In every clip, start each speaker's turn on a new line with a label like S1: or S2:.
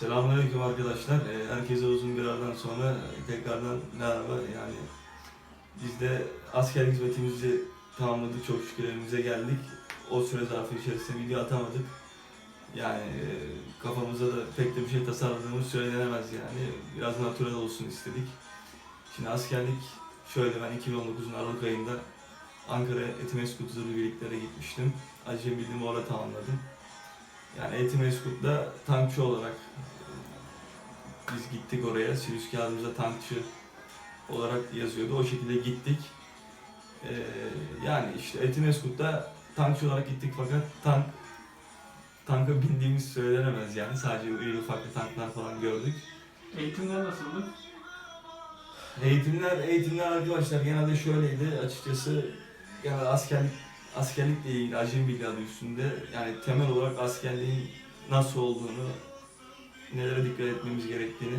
S1: Selamünaleyküm arkadaşlar. Ee, Herkese uzun bir aradan sonra tekrardan merhaba. Yani biz de askerlik hizmetimizi tamamladık. Çok şükür evimize geldik. O süre zarfı içerisinde video atamadık. Yani e, kafamıza da pek de bir şey tasarladığımız söylenemez yani. Biraz natural olsun istedik. Şimdi askerlik şöyle ben 2019'un Aralık ayında Ankara Etimeskut Zırhlı Birliklere gitmiştim. Acem bildiğimi orada tamamladım. Yani Etimeskut'ta tankçı olarak biz gittik oraya. Sirius kağıdımıza tankçı olarak yazıyordu. O şekilde gittik. Ee, yani işte Etimeskut'ta tankçı olarak gittik fakat tank tanka bindiğimiz söylenemez yani. Sadece iri ufak tanklar falan gördük.
S2: Eğitimler nasıldı?
S1: Eğitimler, eğitimler arkadaşlar genelde şöyleydi açıkçası yani askerlik askerlikle ilgili acemi bilgi adı üstünde yani temel olarak askerliğin nasıl olduğunu nelere dikkat etmemiz gerektiğini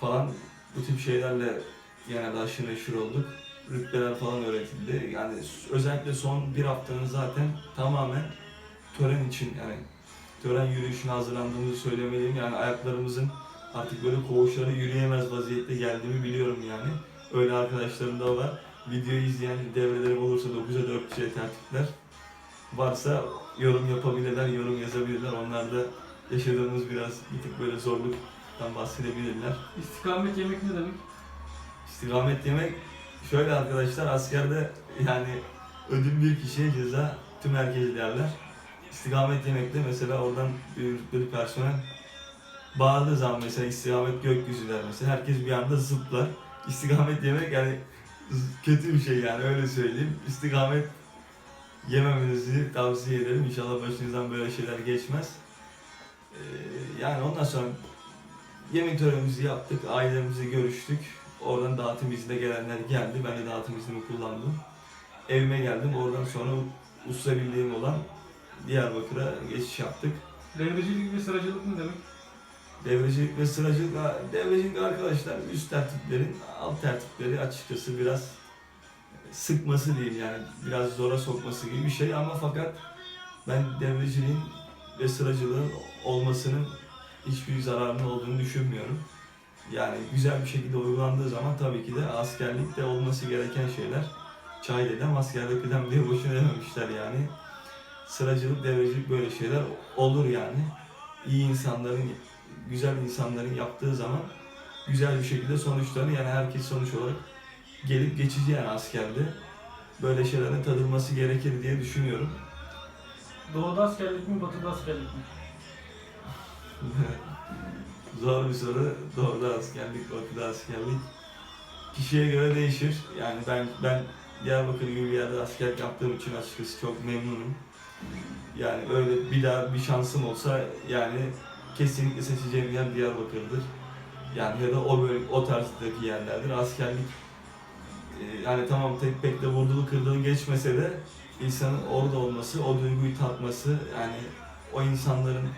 S1: falan bu tip şeylerle genelde aşırı neşir olduk. Rütbeler falan öğretildi. Yani özellikle son bir haftanın zaten tamamen tören için yani tören yürüyüşüne hazırlandığımızı söylemeliyim. Yani ayaklarımızın artık böyle koğuşlara yürüyemez vaziyette geldiğimi biliyorum yani. Öyle arkadaşlarım da var. Videoyu izleyen devrelerim olursa 9'a 4 kişiye tertipler. Varsa yorum yapabilirler, yorum yazabilirler. Onlar da yaşadığımız biraz bir tık böyle zorluktan bahsedebilirler.
S2: İstikamet yemek ne demek?
S1: İstikamet yemek şöyle arkadaşlar askerde yani ödül bir kişiye ceza tüm herkes derler. İstikamet yemekte mesela oradan bir, bir personel bağırdığı zaman mesela istikamet gökyüzü der mesela herkes bir anda zıplar. İstikamet yemek yani kötü bir şey yani öyle söyleyeyim. İstikamet yememenizi tavsiye ederim. İnşallah başınızdan böyle şeyler geçmez. Ee, yani ondan sonra yemek törenimizi yaptık, ailelerimizi görüştük. Oradan dağıtım iznine gelenler geldi. Ben de dağıtım iznimi kullandım. Evime geldim. Oradan sonra usta bildiğim olan Diyarbakır'a geçiş yaptık.
S2: Devrecilik ve sıracılık ne demek?
S1: Devrecilik ve sıracılık, devrecilik arkadaşlar üst tertiplerin alt tertipleri açıkçası biraz sıkması diyeyim yani biraz zora sokması gibi bir şey ama fakat ben devreciliğin ve sıracılığın olmasının hiçbir zararının olduğunu düşünmüyorum. Yani güzel bir şekilde uygulandığı zaman tabii ki de askerlikte olması gereken şeyler çay dedem askerde kıdem diye boşuna dememişler yani. Sıracılık, devrecilik böyle şeyler olur yani. İyi insanların, güzel insanların yaptığı zaman güzel bir şekilde sonuçlarını yani herkes sonuç olarak gelip geçici yani askerde böyle şeylerin tadılması gerekir diye düşünüyorum.
S2: Doğuda askerlik mi, batıda askerlik mi?
S1: Zor bir soru. Doğruda askerlik, batıda askerlik. Kişiye göre değişir. Yani ben ben Diyarbakır gibi bir yerde askerlik yaptığım için açıkçası çok memnunum. Yani öyle bir daha bir şansım olsa yani kesinlikle seçeceğim yer Diyarbakır'dır. Yani ya da o böyle o tarzdaki yerlerdir. Askerlik e, yani tamam tek pek de vurdulu kırdığı geçmese de insanın orada olması, o duyguyu tatması yani o insanların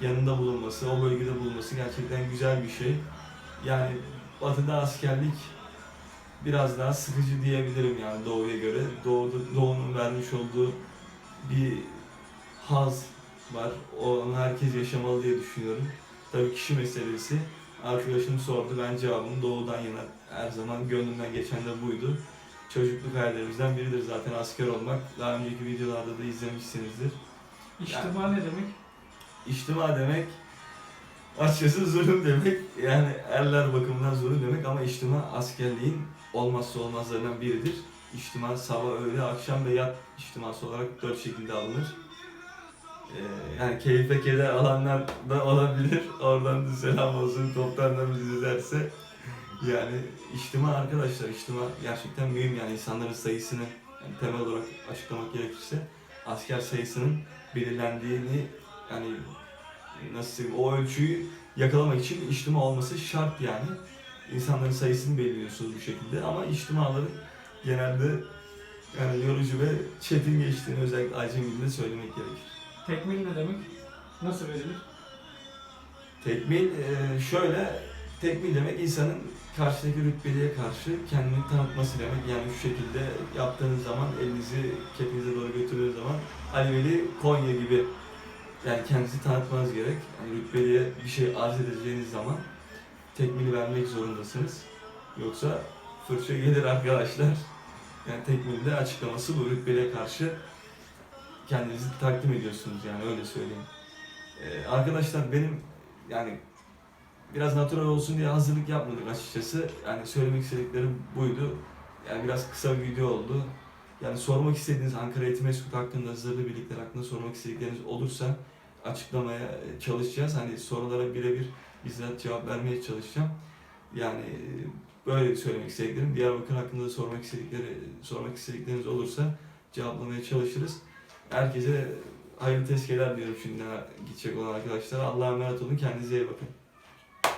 S1: yanında bulunması, o bölgede bulunması gerçekten güzel bir şey. Yani batıda askerlik biraz daha sıkıcı diyebilirim yani doğuya göre. Doğuda, doğunun vermiş olduğu bir haz var. Onu herkes yaşamalı diye düşünüyorum. Tabii kişi meselesi. Arkadaşım sordu, ben cevabım doğudan yana her zaman gönlümden geçen de buydu. Çocukluk hayallerimizden biridir zaten asker olmak. Daha önceki videolarda da izlemişsinizdir.
S2: İçtima ne demek?
S1: İçtima demek açıkçası zulüm demek. Yani erler bakımından zulüm demek ama içtima askerliğin olmazsa olmazlarından biridir. İçtima sabah, öğle, akşam ve yat içtiması olarak dört şekilde alınır. Ee, yani keyfe keder alanlar da olabilir. Oradan da selam olsun toptanlarımız izlerse. Yani içtima arkadaşlar, içtima gerçekten mühim yani insanların sayısını yani temel olarak açıklamak gerekirse asker sayısının belirlendiğini yani nasıl diyeyim o ölçüyü yakalamak için içtima olması şart yani. İnsanların sayısını belirliyorsunuz bu şekilde ama içtimaların genelde yani yorucu ve çetin geçtiğini özellikle acemiliğinde söylemek gerekir.
S2: Tekmil ne demek? Nasıl verilir?
S1: Tekmil e, şöyle, tekmil demek insanın karşıdaki rütbeliye karşı kendini tanıtması demek. Yani şu şekilde yaptığınız zaman elinizi kepinize doğru götürdüğünüz zaman Ali Veli Konya gibi Yani kendinizi tanıtmanız gerek. Yani rütbeliye bir şey arz edeceğiniz zaman tekmili vermek zorundasınız. Yoksa fırça gelir arkadaşlar. Yani tekmilde açıklaması bu rütbeliye karşı kendinizi takdim ediyorsunuz yani öyle söyleyeyim. Ee, arkadaşlar benim yani biraz natural olsun diye hazırlık yapmadık açıkçası. Yani söylemek istediklerim buydu. Yani biraz kısa bir video oldu. Yani sormak istediğiniz Ankara Eğitim Enstitüsü hakkında, hazırlı birlikler hakkında sormak istedikleriniz olursa açıklamaya çalışacağız. Hani sorulara birebir bizzat cevap vermeye çalışacağım. Yani e, böyle söylemek istediklerim. Diyarbakır hakkında da sormak istedikleri sormak istedikleriniz olursa cevaplamaya çalışırız. Herkese hayırlı tezkeler diyorum şimdi gidecek olan arkadaşlara. Allah'a emanet olun. Kendinize iyi bakın.